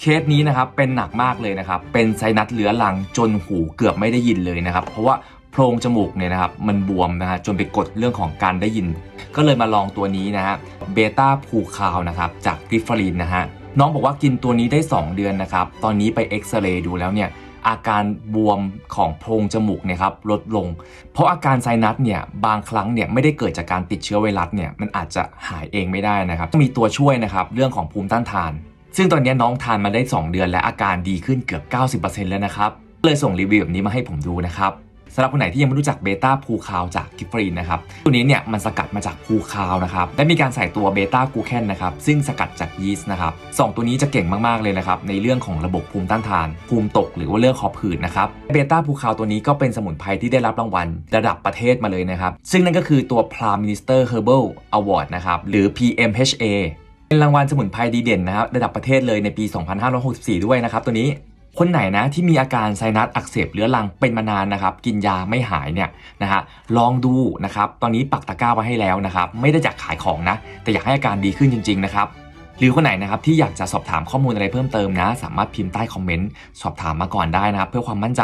เคสนี้นะครับเป็นหนักมากเลยนะครับเป็นไซนัสเรื้อรังจนหูเกือบไม่ได้ยินเลยนะครับ เพราะว่าโพรงจมูกเนี่ยนะครับมันบวมนะฮะจนไปกดเรื่องของการได้ยิน ก็เลยมาลองตัวนี้นะฮะเบต้าพูคาวนะครับจากกริฟฟารีนนะฮะน้องบอกว่ากินตัวนี้ได้ 2 เดือนนะครับ ตอนนี้ไปเอ็กซเรย์ดูแล้วเนี่ยอาการบวมของโพรงจมูกเนี่ยครับลดลง เพราะอาการไซนัสเนี่ยบางครั้งเนี่ยไม่ได้เกิดจากการติดเชื้อไวรัสเนี่ยมันอาจจะหายเองไม่ได้นะครับมีตัวช่วยนะครับเรื่องของภูมิต้านทาน ซึ่งตอนนี้น้องทานมาได้ 2 เดือนและอาการดีขึ้นเกือบ 90%แล้วนะครับ เลยส่งรีวิวแบบนี้มาให้ผมดูนะครับสำหรับคนไหนที่ยังไม่รู้จักเบต้าพูคาวจากกิฟฟรีนนะครับตัวนี้เนี่ยมันสกัดมาจากพูคาวนะครับและมีการใส่ตัวเบต้ากูแคนนะครับซึ่งสกัดจากยีสต์นะครับสองตัวนี้จะเก่งมากๆเลยนะครับในเรื่องของระบบภูมิต้านทาน ภูมิตกหรือว่าเรื่องคอผื่นนะครับเบต้าพูคาวตัวนี้ก็เป็นสมุนไพรที่ได้รับรางวัลระดับประเทศมาเลยนะครับซึ่งนั่นก็คือตัว Prime Minister Herbal Award นะครับหรือ PMHA เป็นรางวัลสมุนไพรดีเด่นนะครับระดับประเทศเลยในปี 2564 ด้วยนะครับตัวนี้คนไหนนะที่มีอาการไซนัสอักเสบเรื้อรังเป็นมานานนะครับ กินยาไม่หายเนี่ยนะฮะลองดูนะครับตอนนี้ปักตะกร้าไว้ให้แล้วนะครับ ไม่ได้อยากขายของนะ แต่อยากให้อาการดีขึ้นจริง ๆ นะครับ หรือคนไหนนะครับที่อยากจะสอบถามข้อมูลอะไรเพิ่มเติมนะ สามารถพิมพ์ใต้คอมเมนต์สอบถามมาก่อนได้นะครับ เพื่อความมั่นใจ